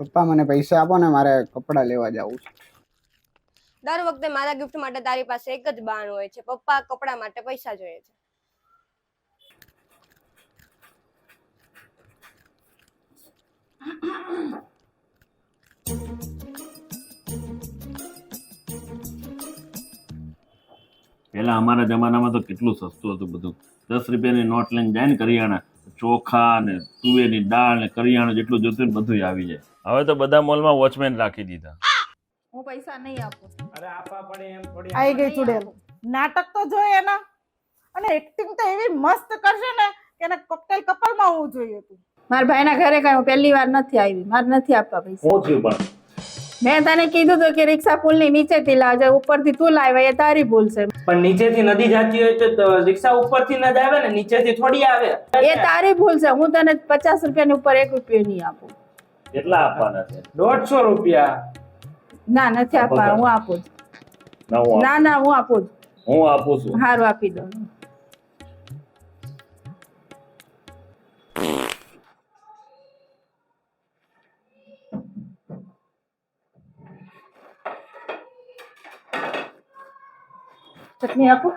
પપ્પા મને પૈસા આપો ને મારે કપડાં લેવા જવું છે. દર વખતે મારા ગિફ્ટ માટે તારી પાસે એક જ બાણ હોય છે. પપ્પા કપડા માટે પૈસા જોઈએ છે. પહેલા અમારા જમાનામાં તો કેટલું સસ્તું હતું બધું. દસ રૂપિયાની નોટ લઈને જાય ને કરિયાણા. ચોખા ને તુવેરની દાળ ને કરિયાણું જેટલું જોતું ને બધું આવી જાય. હવે તો બધા મોલમાં વોચમેન રાખી દીધા. હું પૈસા નહીં આપું. અરે આપા પડે એમ થોડી આવી ગઈ ચુડેલ. નાટક તો જોઈએ એના. અને એક્ટિંગ તો એવી મસ્ત કરશે ને કે એને કોકટેલ કપલમાં હોવું જોઈએ તું. મારા ભાઈના ઘરે કઈ હું પહેલી વાર નથી આવી. મારે નથી આપવા પૈસા. થયું પણ. મેં તને કીધું તો કે રિક્ષા પુલની નીચેથી લાવજે ઉપરથી તું લાવે એ તારી ભૂલ છે. પણ નીચેથી નદી જતી હોય તો- રિક્ષા ઉપરથી ન જ આવે ને નીચેથી થોડી આવે. એ તારી ભૂલ છે હું તને પચાસ રૂપિયાની ઉપર એક રૂપિયો નહીં આપું. કેટલા આપવાના છે? દોઢસો રૂપિયા. ના નથી આપવા હું આપું ના ના ના હું આપું છું. હું આપું છું. હારું આપી દો ચટણી આપો?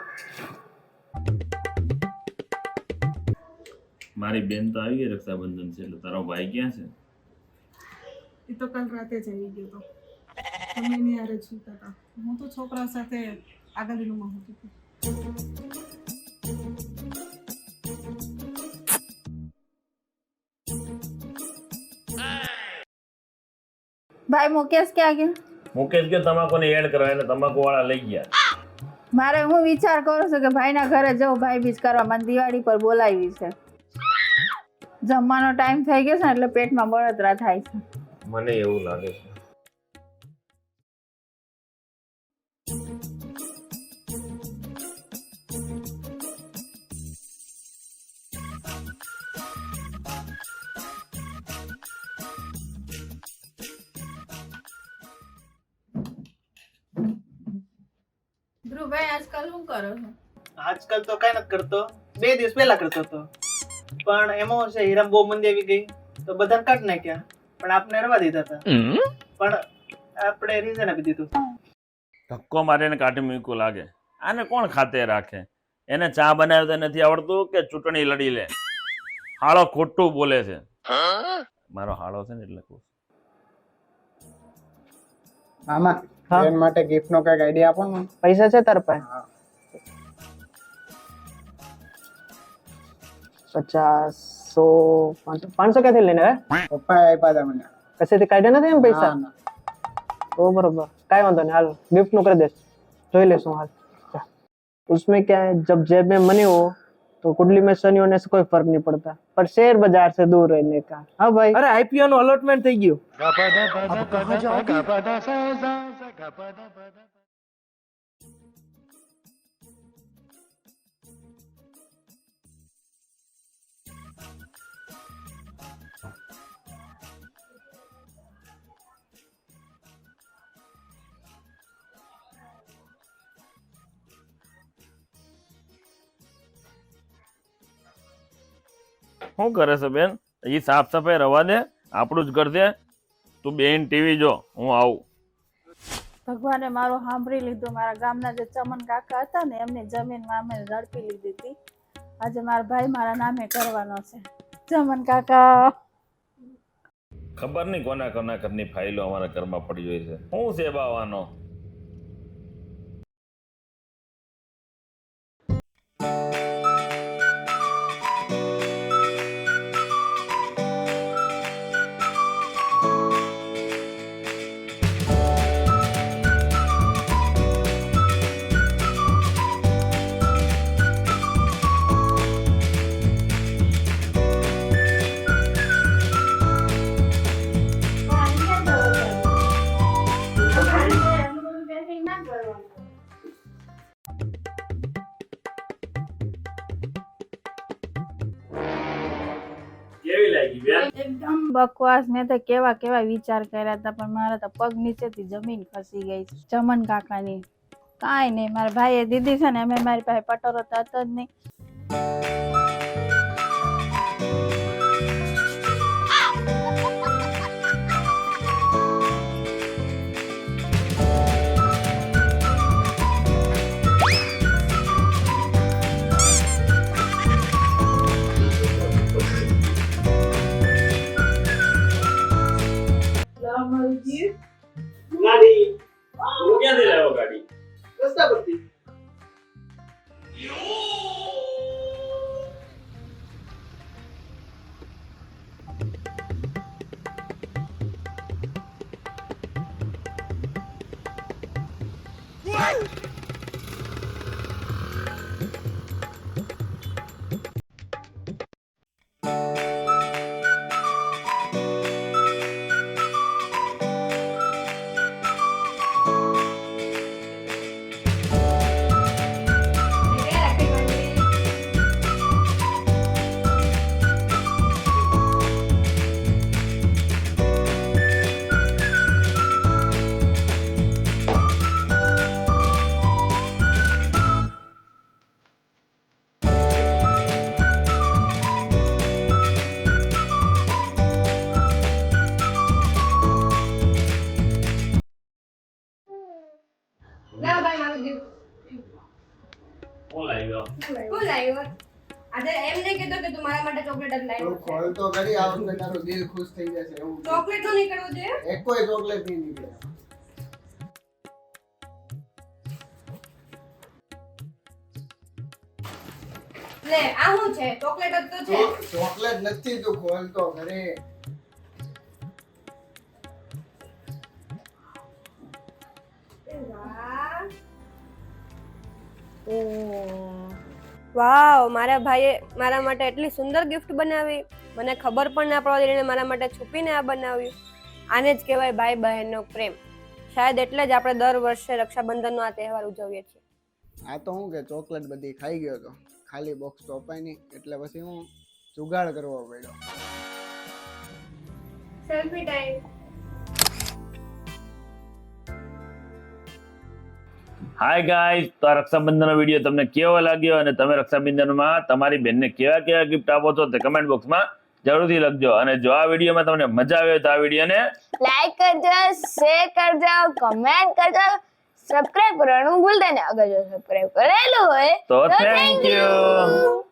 મારી બેન તો આવી ગઈ રક્ષાબંધન છે એટલે તારો ભાઈ ક્યાં છે? એ તો કાલ રાતે જ આવી ગયો તો. તમે એની હારે જ હતા. હું તો છોકરા સાથે આગળ રૂમમાં હોતી ભાઈ મુકેશ ક્યાં ગયા? મુકેશ કે તમાકુને એડ કરવા એને તમાકુ વાળા લઈ ગયા. મારે હું વિચાર કરું છું કે ભાઈના ઘરે જવું ભાઈ બીજ કરવા, મને દિવાળી પર બોલાવી છે. જમવાનો ટાઈમ થઈ ગયો છે એટલે પેટમાં બળતરા થાય છે. મને એવું લાગે છે. ધ્રુવભાઈ આજકાલ શું કરો છો? આજકાલ તો કઈ નથી કરતો. બે દિવસ પહેલા કરતો હતો. પણ એમાં છે હીરામ બહુ મંદી આવી ગઈ. તો બધાને કાઢ નાખ્યા. પણ આપને રવા દીધા હતા. પણ આપણે રીઝન આપી દીધું. ધક્કો મારીને કાઢી મૂક્યું લાગે. આને કોણ ખાતે રાખે? એને ચા બનાવતા નથી આવડતું કે ચૂંટણી લડી લે? હાળો ખોટું બોલે છે. મારો હાળો છે ને એટલે કહું મામા હા? બેન માટે ગિફ્ટ નો કઈક આઈડિયા આપો ને મને. પૈસા છે તાર પાસે હા. પચાસ સો પાંચસો પાંચસો ક્યાંથી લઈને આવ્યા પપ્પાએ આપ્યા હતા મને કશેથી કાઢ્યા નથી એમ પૈસા ના, ના. ओ बरोबर काय म्हणतो नहीं हाल गिफ्ट નું કરી દે જોઈ લેશું હાલ જા. उसमें क्या है जब जेब में मनी हो तो कुंडली में शनि होने से कोई फर्क नहीं पड़ता पर शेयर बाजार से दूर रहने का हाँ भाई अरे आईपीओ નું અલોટમેન્ટ થઈ ગયું શું કરે છે બેન? એ સાફ સફાઈ રવા દે આપણું જ કરજે તું બેન ટીવી જો હું આવું. ભગવાને મારું સાંભળી લીધું. મારા ગામના જે ચમન કાકા હતા ને એમની જમીન અમે ઝડપી લીધી હતી. આજે મારા ભાઈ મારા નામે કરવાનો છે. ચમન કાકા. ખબર નહીં કોના કોના ઘરની ફાઇલો અમારા ઘરમાં પડી હોય છે. શું છે કેવી બેન એકદમ બકવાસ. મેં તો કેવા કેવા વિચાર કર્યા હતા, પણ મારા તો પગ નીચેથી જમીન ખસી ગઈ ચમન કાકાની. કાંઈ નહીં, મારા ભાઈએ દીધી છે ને, અમે મારી પાસે પટોરો તો હતો જ નહીં. શું લાવ્યો આજે એમ નહીં કહેતો કે તું મારા માટે ચોકલેટ જ લાવ્યો છે. તો કરી આ વખતે તારું દિલ ખુશ થઈ જશે એવું ચોકલેટ તો નહીં છે એક કોઈ ચોકલેટ નહીં નીકળે. લે આ શું છે? ચોકલેટ જ તો છે. ચોકલેટ નથી તું ખોલ તો ઘરે. વાવ મારા ભાઈએ મારા માટે એટલી સુંદર ગિફ્ટ બનાવી. મને ખબર પણ ના પડવા દઈને મારા માટે છુપીને આ બનાવ્યું. આને જ કહેવાય ભાઈ બહેનનો પ્રેમ. શાયદ એટલે જ આપણે દર વર્ષે રક્ષાબંધનનો આ તહેવાર ઉજવીએ છીએ. આ તો હું કે ચોકલેટ બધી ખાઈ ગયો તો. ખાલી બોક્સ તો અપાય નહીં એટલે પછી હું જુગાડ કરવો પડ્યો. સેલ્ફી ટાઈમ હાય ગાય તો આ રક્ષાબંધનનો વીડિયો તમને કેવો લાગ્યો અને તમે રક્ષાબંધનમાં તમારી બહેનને કેવા કેવા ગિફ્ટ આપો છો તે કમેન્ટ બોક્સમાં જરૂરથી લખજો. અને જો આ વિડીયોમાં તમને મજા આવે તો આ વિડીયોને લાઈક કરજો શેર કરજો કમેન્ટ કરજો સબસ્ક્રાઇબ કરવાનું ભૂલતા નહીં. અગર જો સબસ્ક્રાઇબ કરેલું હોય તો થેન્ક યુ